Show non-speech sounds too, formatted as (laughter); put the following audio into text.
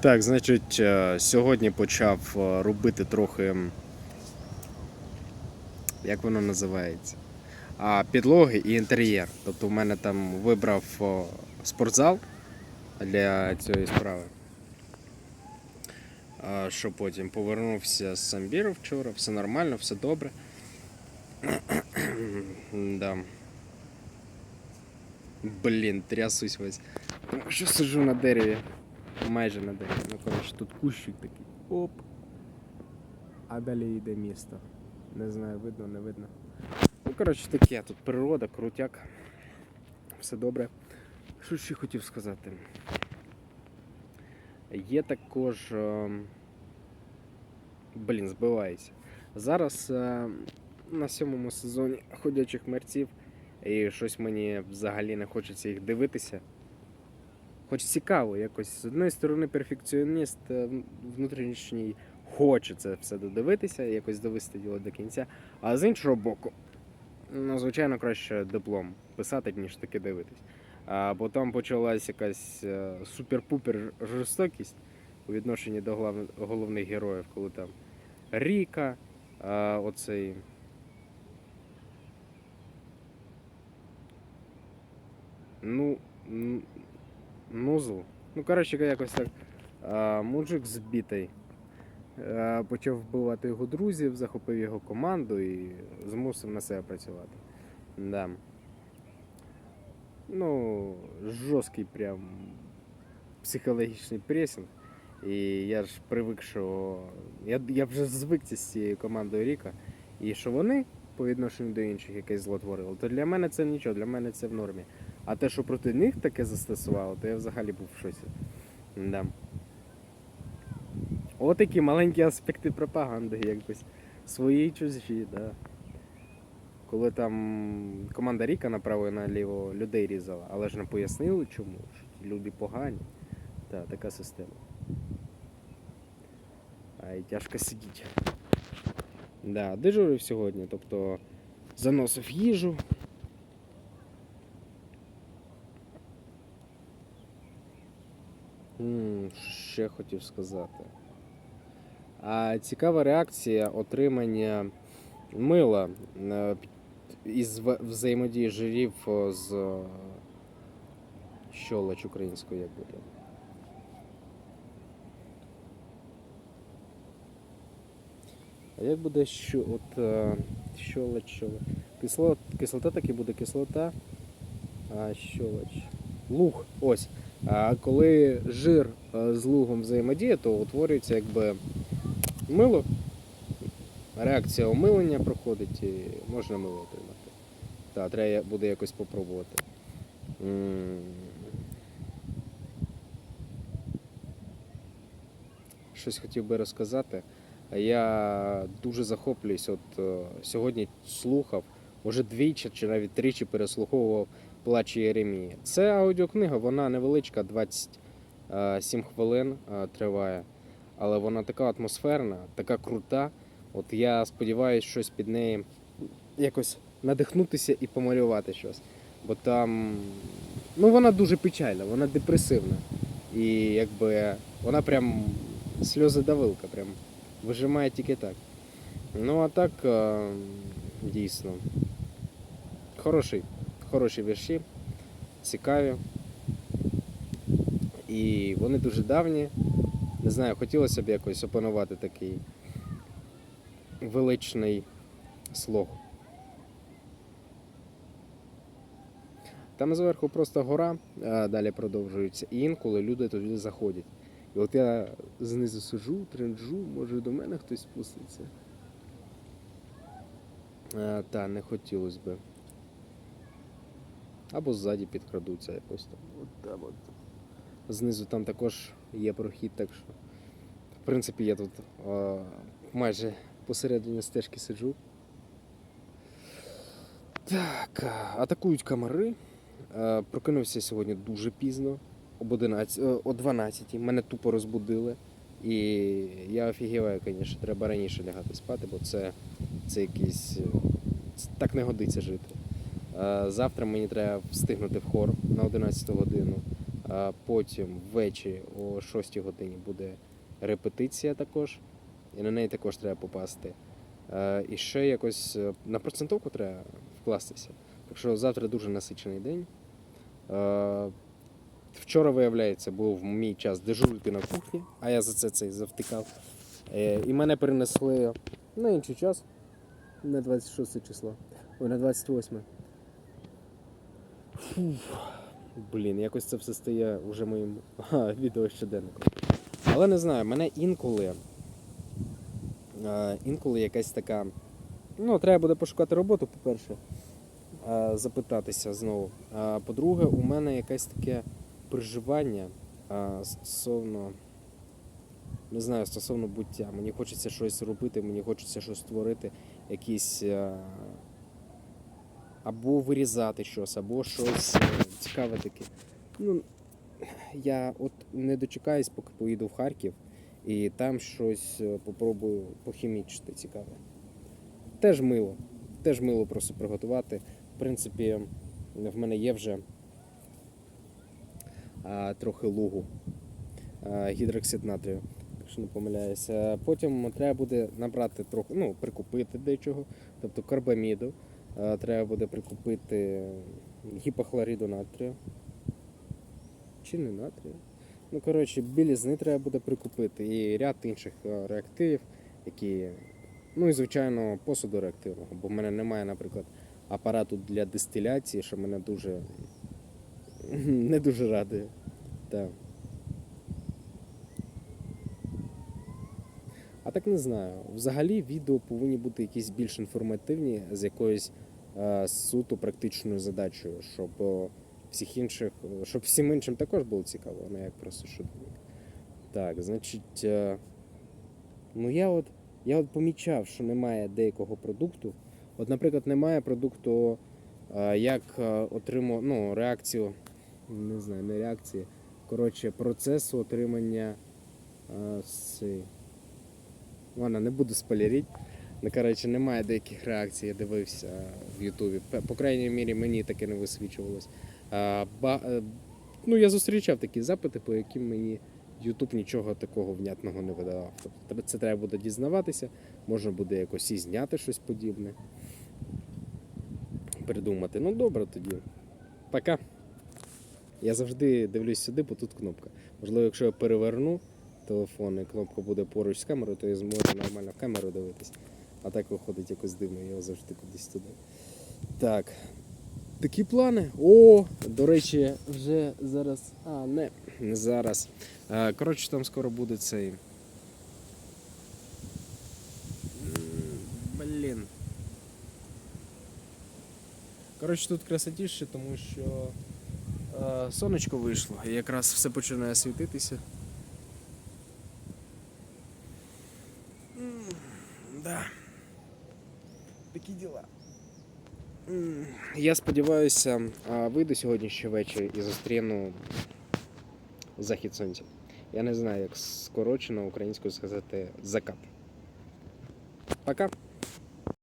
Так, значить, е, сьогодні почав е, робити трохи. Як воно називається? А, підлоги і інтер'єр. Тобто в мене там вибрав спортзал для цієї справи. А, що потім повернувся з Самбіру вчора, все нормально, все добре. (clears throat) да. Блін, трясусь весь. Що сиджу на дереві? Майже на дереві. Ну, коротше, тут кущик такий. Оп. А далі йде місто. Не знаю, видно, не видно. Ну, коротше, таке, тут природа, крутяк. Все добре. Що ще хотів сказати? Є також. ем, Блін, збивається. Зараз е, на сьомому сезоні ходячих мерців, і щось мені взагалі не хочеться їх дивитися. Хоч цікаво, якось з одної сторони перфекціоніст е, внутрішній хоче це все додивитися, якось довести діло до кінця. А з іншого боку, ну, звичайно, краще диплом писати, ніж таки дивитись. А, бо там почалась якась е, супер-пупер жорстокість у відношенні до головних героїв, коли там Ріка, оцей. Ну, Нузл. Ну, коротше, якось так. А, мужик збитий. А, почав вбивати його друзів, захопив його команду і змусив на себе працювати. Да. Ну, жорсткий прям психологічний пресинг. І я ж привик, що. Я, я вже звик з цією командою Ріка. І що вони по відношенню до інших якесь зло творили, то для мене це нічого, для мене це в нормі. А те, що проти них таке застосувало, то я взагалі був в шоці. Да. Отакі маленькі аспекти пропаганди, якось. Свої чужі, да. Коли там команда Ріка направо і наліво людей різала, але ж не пояснили чому, що ті люди погані. Та, така система. А і тяжко сидіти. Да, дежурив сьогодні, тобто заносив їжу. Ще хотів сказати. А цікава реакція отримання мила е, із взаємодії жирів з е, щолоч українською, як буде. А як буде що, от е, щолоч, щолоч. Кисло, кислота таки буде кислота, а щолоч. Луг. Ось. А коли жир е, з лугом взаємодіє, то утворюється якби мило. Реакція омилення проходить і можна мило отримати. Так, треба буде якось попробувати. Щось хотів би розказати. Я дуже захоплююсь. От е, сьогодні слухав, може двічі чи навіть тричі переслуховував Плач Єремії. Це аудіокнига, вона невеличка, 27 хвилин е, триває, але вона така атмосферна, така крута. От я сподіваюся, щось під неї якось надихнутися і помалювати щось. Бо там ну вона дуже печальна, вона депресивна. І якби вона прям сльозодавилка, прям вижимає тільки так. Ну а так е, дійсно. Хороший, хороші вірші, цікаві. І вони дуже давні. Не знаю, хотілося б якось опанувати такий величний слог. Там зверху просто гора, далі продовжується, і інколи люди туди заходять. І от я знизу сижу, тренджу, може до мене хтось спуститься. Та, не хотілося би. Або ззаді підкрадуться якось там. От там от. Знизу там також є прохід, так що. В принципі, я тут а, майже посередині стежки сиджу. Так, атакують комари. Е, Прокинувся сьогодні дуже пізно, об 11, е, о 12. Мене тупо розбудили. І я офігіваю, звісно, треба раніше лягати спати, бо це, це якийсь. е, Так не годиться жити. Е, Завтра мені треба встигнути в хор на 11 годину. А потім ввечері о 6 годині буде репетиція також. І на неї також треба попасти. Е, І ще якось е, на процентовку треба вкластися. Так що завтра дуже насичений день. Е, Вчора, виявляється, був мій час дежурити на кухні, а я за це цей завтикав. Е, І мене перенесли на інший час, на 26 число. Ой, на 28. Фух. Блін, якось це все стає вже моїм ха, відео щоденником. Але не знаю, мене інколи. е, Інколи якась така. Ну, треба буде пошукати роботу, по-перше, е, запитатися знову. А по-друге, у мене якесь таке переживання а, стосовно. Не знаю, стосовно буття. Мені хочеться щось робити, мені хочеться щось створити, якісь. е, Або вирізати щось, або щось е, цікаве таке. Ну, я от не дочекаюсь, поки поїду в Харків, і там щось е, попробую похімічити цікаве. Теж мило. Теж мило просто приготувати. В принципі, в мене є вже а, трохи лугу, а, гідроксид натрію, якщо не помиляюся. Потім треба буде набрати трохи, ну, прикупити дечого, тобто карбаміду. А, Треба буде прикупити гіпохлориду натрію. Чи не натрію? Ну, коротше, білізни треба буде прикупити і ряд інших е, реактивів, які. Ну і звичайно посуду реактивного, бо в мене немає, наприклад, апарату для дистиляції, що мене дуже (laughs) не дуже радує. Так. А так не знаю. Взагалі відео повинні бути якісь більш інформативні з якоюсь е, суто практичною задачею, щоб е, всіх інших, е, щоб всім іншим також було цікаво, не як просто щоденник. Так, значить, е, ну я от, я от помічав, що немає деякого продукту. От, наприклад, немає продукту, е, як е, отримав ну, реакцію, не знаю, не реакції. Коротше, процесу отримання е. Ладно, не буду спойлерити. Ну, коротше, немає деяких реакцій, я дивився в Ютубі. По крайній мірі, мені таке не висвічувалось. Е, ну, я зустрічав такі запити, по яким мені Ютуб нічого такого внятного не видавав. Тобто це треба буде дізнаватися, можна буде якось і зняти щось подібне. Придумати. Ну добре тоді. Пока. Я завжди дивлюсь сюди, бо тут кнопка. Можливо, якщо я переверну телефон і кнопка буде поруч з камерою, то я зможу нормально в камеру дивитись. А так виходить якось дивно, я його завжди кудись туди. Так. Такі плани. О, до речі, вже зараз. А, не, не зараз. Е, Коротше, там скоро буде цей. Блін. Коротше, тут красотіше, тому що е, сонечко вийшло і якраз все починає світитися. М, Да. Такі діла. Я сподіваюся, вийду сьогодні ще ввечері і зустріну захід сонця. Я не знаю, як скорочено українською сказати закат. Пока.